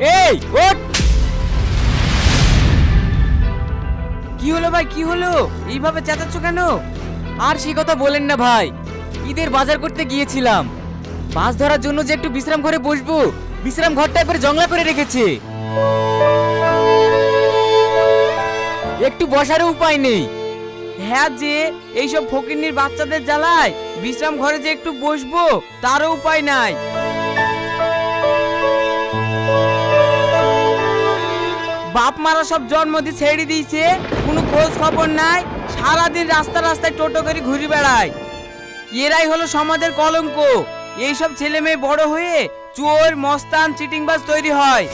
এই, ওঠ। কি হলো ভাই, কি হলো? এইভাবে চেঁচাচ্ছ কেন? আর সে কথা বলেন না ভাই। ঈদের বাজার করতে গিয়েছিলাম। মাছ ধরার জন্য যে একটু বিশ্রাম করে বসবো, বিশ্রাম ঘরটা একবারে জংলা করে রেখেছে। একটু বসারও উপায় নেই। হ্যাঁ যে, এইসব ফকিন্নির বাচ্চাদের জ্বালায় বিশ্রাম ঘরে যে একটু বসবো, তারও উপায় নাই। বাপ মারা সব জন্ম দিয়ে ছেড়ে দিয়েছে, কোনো খোঁজ খবর নাই, সারাদিন রাস্তা রাস্তায় টোটো করে ঘুরে বেড়ায়। এরাই হলো সমাজের কলঙ্ক। এইসব ছেলে মেয়ে বড় হয়ে চোর, মস্তান, চিটিংবাজ তৈরি হয়।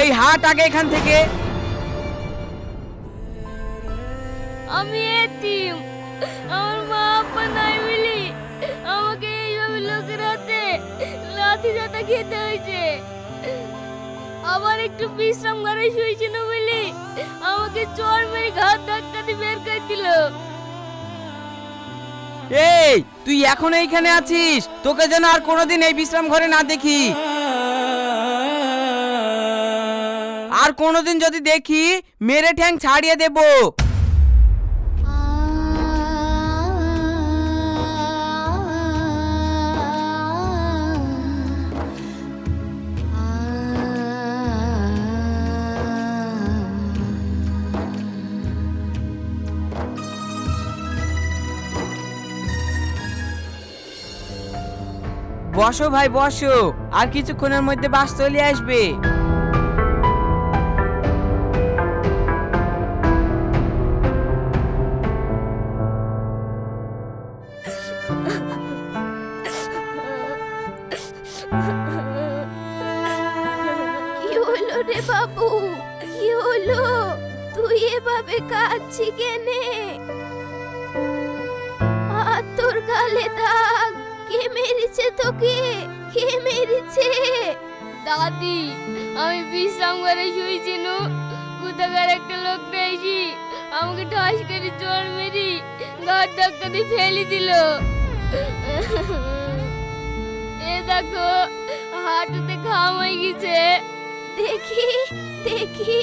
এই হাট আগে এখান থেকে। আমি এতিম। আমার মা, আপা, নাই আমাকে এইভাবে লোকের হাতে খেতে হয়েছে। আবার একটু বিশ্রাম ঘরে শুয়েছিল বলে আমাকে চর মেরে ঘাত ধাক্কা দিয়ে বের করে দিল। এই, তুই এখন এইখানে আছিস? তোকে যেন আর কোনোদিন এই বিশ্রাম ঘরে না দেখি। আর কোনোদিন যদি দেখি, মেরে ঠ্যাং ছাড়িয়ে দেবো। বসো ভাই বসো। আর কিছুক্ষণের মধ্যে বাস চলে আসবে। কে মেরেছে তোকে? কে মেরেছে? দাদি আমি বিশ্রাম করে শুয়েছিল কোথাকার একটা লোক এসি আমাকে ঠাস করে চোর মেরি ঘর ধাক্কা দিয়ে ফেলে দিল। এ দেখো হাঁটুতে ঘাম হয়ে গেছে। দেখি দেখি।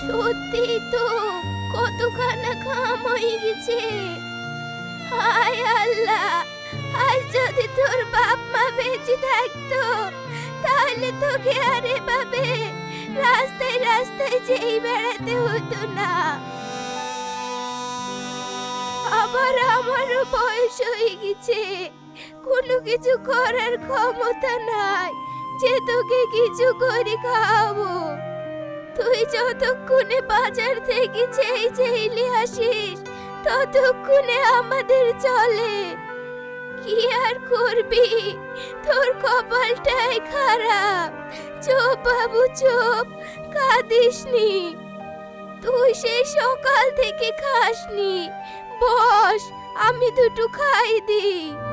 সত্যি তো কতখানা ঘাম হয়ে গেছে। হায় আল্লাহ, আজ যদি তোর বাপ মা বেঁচে থাকতো, তাহলে তোকে আর এভাবে রাস্তায় রাস্তায় যেই বেড়াতে হতো না। আবার আমারও বয়স হয়ে গেছে, কোনো কিছু করার ক্ষমতা নাই, যে তোকে কিছু করে খাওয়াবো। তুই যতক্ষণে বাজার থেকে চেয়ে চেইলে আসিস ততক্ষণে আমাদের চলে। কি আর করবি? তোর কপালটাই খারাপ। চোপ বাবু, চোপ। কাঁদিসনি। তুই সেই সকাল থেকে খাসনি। বস, আমি দুটো খাই দিই।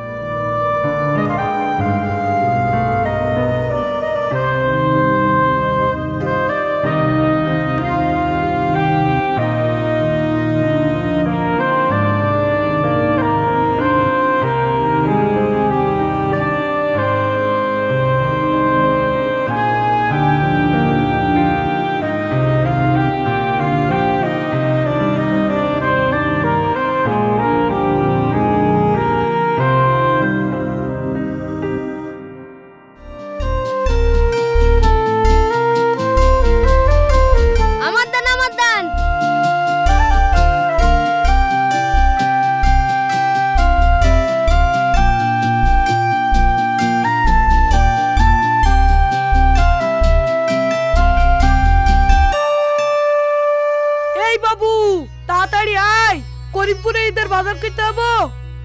বাজার করতে হব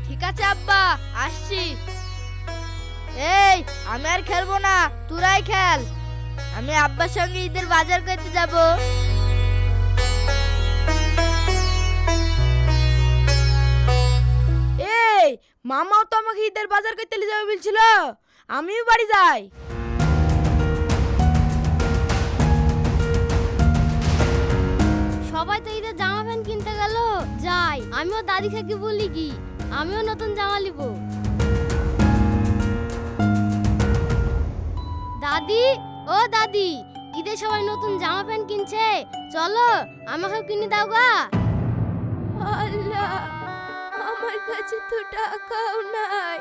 ঠিক আছে আব্বা আসছি। এই আমি আর খেলব না তোরাই খেল। আমি আব্বার সঙ্গে ঈদের বাজার করতে যাব। এই মামাও তো আমাকে ঈদের বাজার করতে নিয়ে যাবে বলছিল। আমিও বাড়ি যাই। সবাই তো ঈদের আমিও দাদি খাকে বলি কি? আমিও নতুন জামা নিব দাদি? ও দাদি, ঈদে সবাই নতুন জামা প্যান্ট কিনছে। চলো, আমাকেও কিনে দাও গা। আল্লাহ, আমার কাছে তো টাকাও নাই।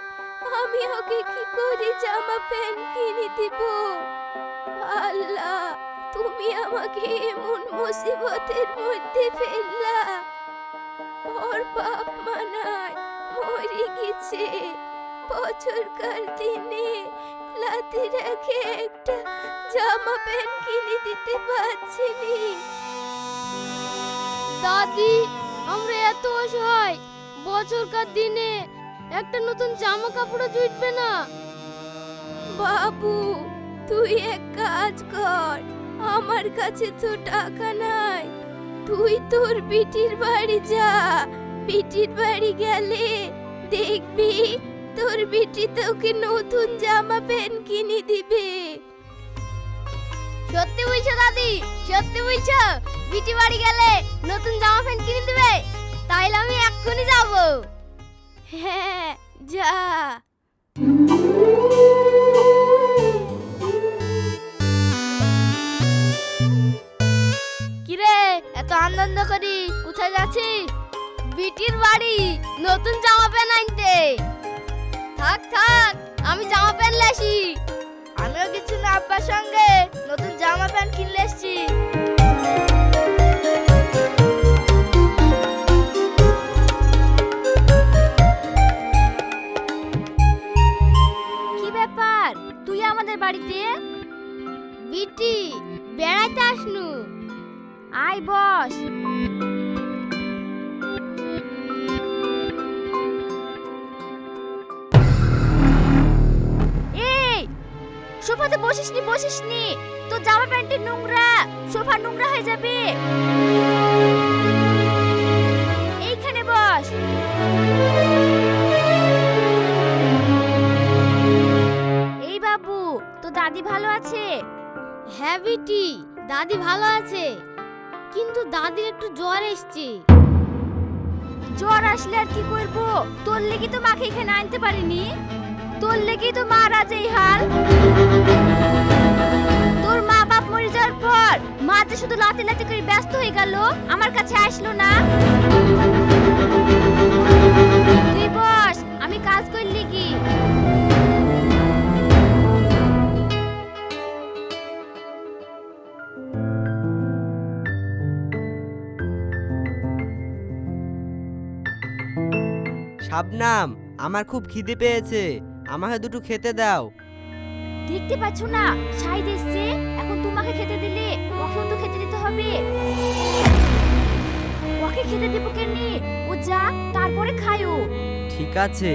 আমি ওকে কি করে জামা প্যান্ট কিনে দিব? আল্লাহ, তুমি আমাকে এমন মুসিবতের মধ্যে ফেললা। ওর বাপ মা নাই মরে গেছে। বছরকার দিনে লাতি রেখে একটা জামা প্যান্ট কিনে দিতে পারছি নি দাদি আমরা এত অসহায়। বছরকার দিনে একটা নতুন জামা কাপড়ও জুটবে না। বাবু তুই এক কাজ কর। আমার কাছে তো টাকা নাই। তুই তোর পিটির বাড়ি যা। বিটির বাড়ি গেলে দেখবি তোর বিটি তোকে নতুন জামা প্যান্ট কিনে দিবে। সত্যি বলছো দাদি সত্যি বলছো। বিটি বাড়ি গেলে নতুন জামা প্যান্ট কিনে দিবে? তাইলে আমি এক্ষুনি যাব। হ্যাঁ যা। কিরে আনন্দ করি কোথায় যাচ্ছিস? বিটির বাড়ি নতুন জামা প্যান্ট আনতে। থাক থাক আমি জামা প্যান্ট লেসি আমিও কিছু না আব্বার সঙ্গে নতুন জামা প্যান্ট কিনলে এসছি। কি ব্যাপার? তুই আমাদের বাড়িতে? বিটি বেড়াইতে আসনু। আয় বস। এই, সোফাতে বসিসনি বসিসনি। তো জামা প্যান্টে নোংরা, সোফা নোংরা হয়ে যাবে। এইখানে বস। এই বাবু তো দাদি ভালো আছে? হ্যাঁ বিটি, দাদি ভালো আছে। কিন্তু দাদির একটু জ্বর এসছে। জ্বর আসলে আর কি করব? তোর লেগে তো মাকে এখানে আনতে পারিনি। তোর লেগেই তো মার আজ এই হাল। তোর মা বাপ মরে যাওয়ার পর মা যে শুধু লাতে লাতে করে ব্যস্ত হয়ে গেল, আমার কাছে আসলো না। তুই বস, আমি কাজ করলি কি? শাবনাম আমার খুব খিদে পেয়েছে। আমাকে দুটো খেতে দাও। দেখতে পাচ্ছ না সাইদ এসছে। এখন তোমাকে খেতে দিলে কখন তো খেতে দিতে হবে। ওকে খেতে দেবো কেন ও যা তারপরে খায়ও ঠিক আছে।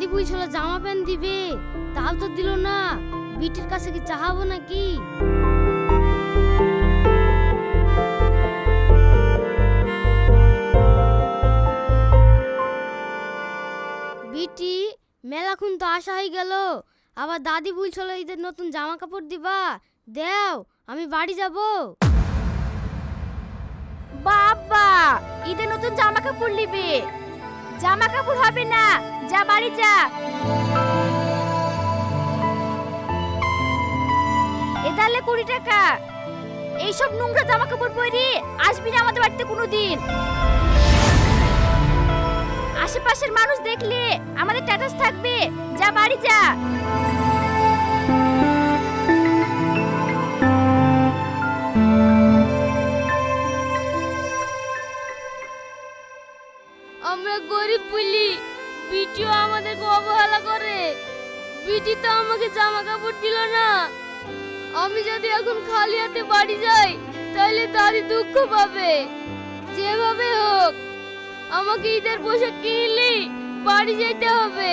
দাদি বলছিল জামা প্যান্ট দিবে, তাও তো দিল না। বিটির কাছে কি চাহাবো নাকি? বিটি মেলাক্ষণ তো আসা হয়ে গেল। আবার দাদি বলছিল ঈদের নতুন জামা কাপড় দিবা? দেও, আমি বাড়ি যাব। বাবা, ঈদের নতুন জামা কাপড় নিবে। জামা কাপড় হবে না। যা, বাড়ি যা। এদালে কুড়ি টাকা। এইসব নোংরা জামা কাপড় পরে আসবি না আমাদের বাড়িতে কোনোদিন। আশেপাশের মানুষ দেখলে আমাদের স্ট্যাটাস থাকবে। যা, বাড়ি যা। বলি, বিটিও আমাদের অবহেলা করে। বিটি তো আমাকে জামা কাপড় দিল না। আমি যদি এখন খালি হাতে বাড়ি যাই, তাহলে দাদি দুঃখ পাবে। যেভাবে হোক, আমাকে ঈদের পোশাক কিনলেই বাড়ি যেতে হবে।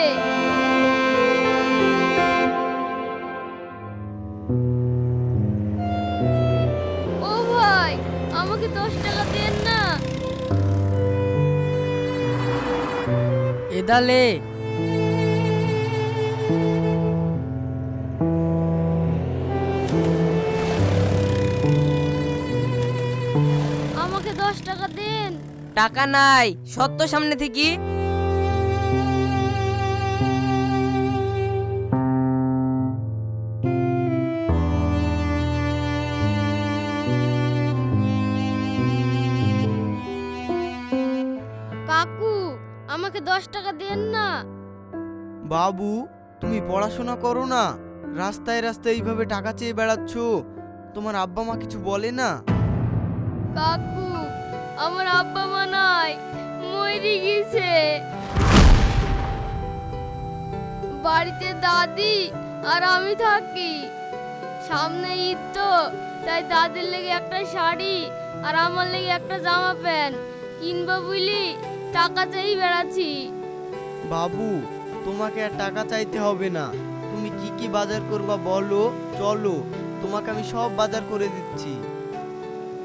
দালে আমাকে দশ টাকা দিন। টাকা নাই সত্য সামনে থেকে। বাবু তুমি পড়াশোনা করো না। রাস্তায় রাস্তায় এইভাবে টাকা চেয়ে বেড়াচ্ছ। তোমার আব্বা মা কিছু বলে না? কাকু আমার আব্বা মা নাই মরে গেছে। বাড়িতে দাদি আর আমি থাকি। সামনে ঈদ তো তাই দাদির লেগে একটা শাড়ি আর আমার লেগে একটা জামা প্যান্ট কিনবো বুঝলি টাকা চাই বেড়াচ্ছি। বাবু তোমাকে আর টাকা চাইতে হবে না। তুমি কি কি বাজার করবা বলো? চলো, তোমাকে আমি সব বাজার করে দিচ্ছি।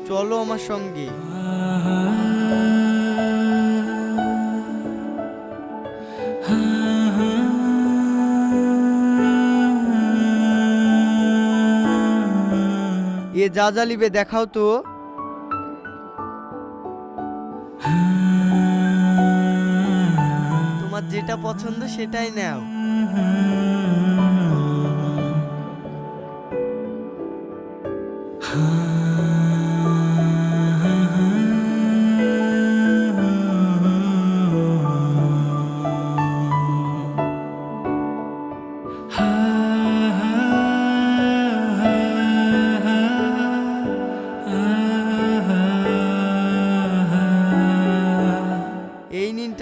চলো আমার সঙ্গে। এ যা যা লিবে দেখাও তো। যেটা পছন্দ সেটাই নাও।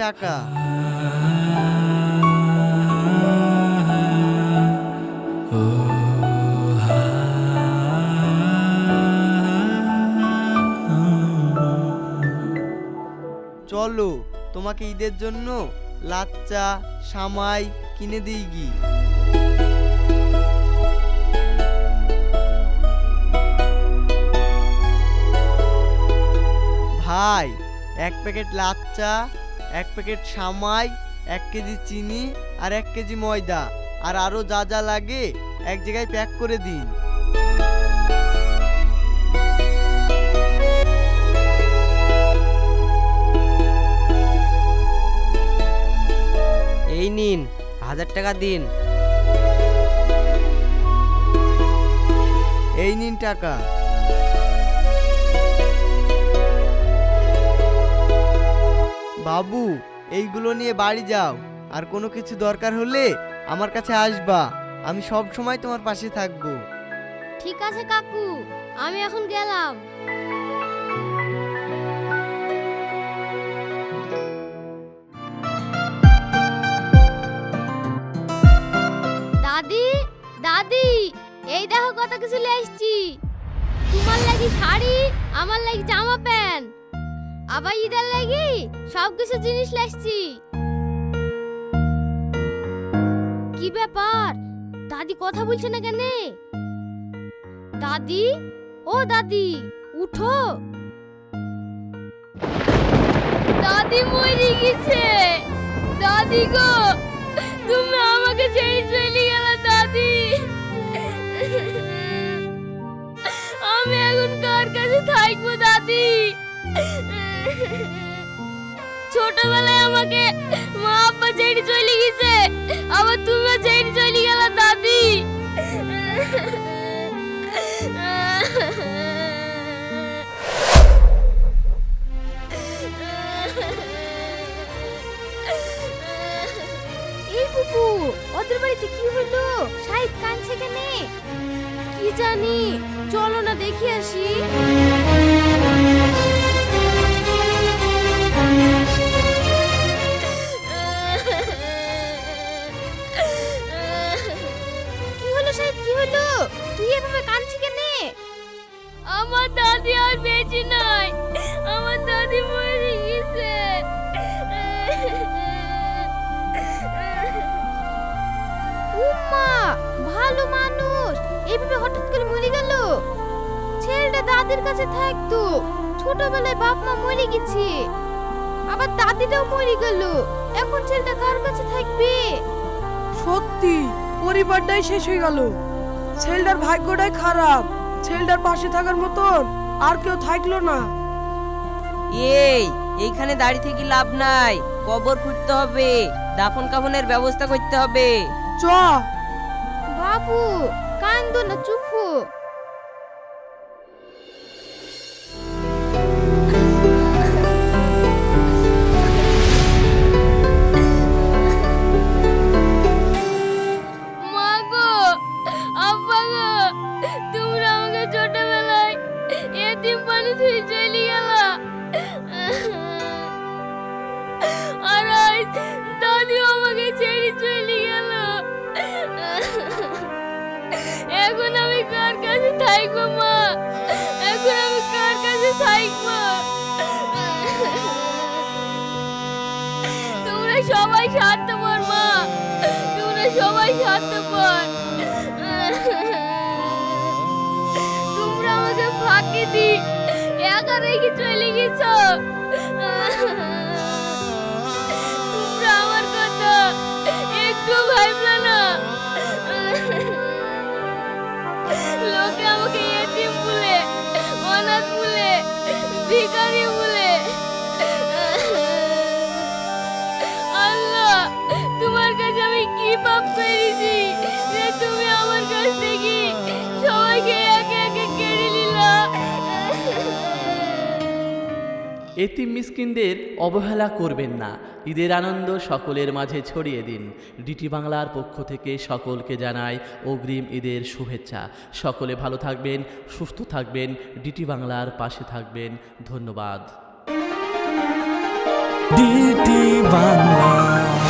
টাকা। ঈদের জন্য লাচ্চা, সামাই কিনে দিই গি। ভাই, এক প্যাকেট লাচ্চা, এক প্যাকেট সামাই, এক কেজি চিনি আর এক কেজি ময়দা। আর আরও যা যা লাগে এক জায়গায় প্যাক করে দিন। এই নিন, হাজার টাকা দিন। এই নিন টাকা। বাবু, এইগুলো নিয়ে বাড়ি যাও। আর কোনো কিছু দরকার হলে আমার কাছে আসবা। আমি সব সময় তোমার পাশে থাকব। ঠিক আছে কাকু, আমি এখন গেলাম। এই দেখো কত কিছু নিয়ে এসছি। তোমার লাগি শাড়ি, আমার লাগি জামা প্যান্ট। আবার ঈদের লাগি সব কিছু জিনিস লাগছি কি ব্যাপার? দাদি কথা বলছে না কেন? দাদি? ও দাদি, উঠো। দাদি মরে গেছে। দাদি গো, তুমি আমাকে ছেড়ে চলে ছোটবেলায় আমাকে মা আব্বা ছেড়ে চলে গেছে আবার তুমিও ছেড়ে চলে গেলে দাদি। এই বুবু ওদের বাড়িতে কি হলো? শাহিদ কাঁদছে কেন? কি জানি চলো না দেখি আসি। ছোটবেলায় বাপ মা মরে গেছে। আবার দাদিটাও মরে গেল। এখন ছেলেটা কার কাছে থাকবে? সত্যি পরিবারটাই শেষ হয়ে গেল। ছেলেটার ভাগ্যটাই খারাপ। ছেলেটার পাশে থাকার মতন আর কেউ থাকল না। এই এইখানে দাঁড়িয়ে থেকে লাভ নাই। কবর খুঁজতে হবে। দাফন কাফনের ব্যবস্থা করতে হবে। চ। বাবু কান্দো না চুপ সবাই স্বার্থপর মা। তোমরা সবাই স্বার্থপর তোমরা আমাকে ফাঁকি দি। একা রেখে চলে গেছ। তোমরা আমার কথা একটু ভাবলে না। লোকে আমাকে এতিম বলে, অনাথ বলে এতিম মিসকিনদের অবহেলা করবেন না। ঈদের আনন্দ সকলের মাঝে ছড়িয়ে দিন। ডিটি বাংলার পক্ষ থেকে সকলকে জানায় অগ্রিম ঈদের শুভেচ্ছা। সকলে ভালো থাকবেন, সুস্থ থাকবেন, ডিটি বাংলার পাশে থাকবেন। ধন্যবাদ। ডিটি বাংলা।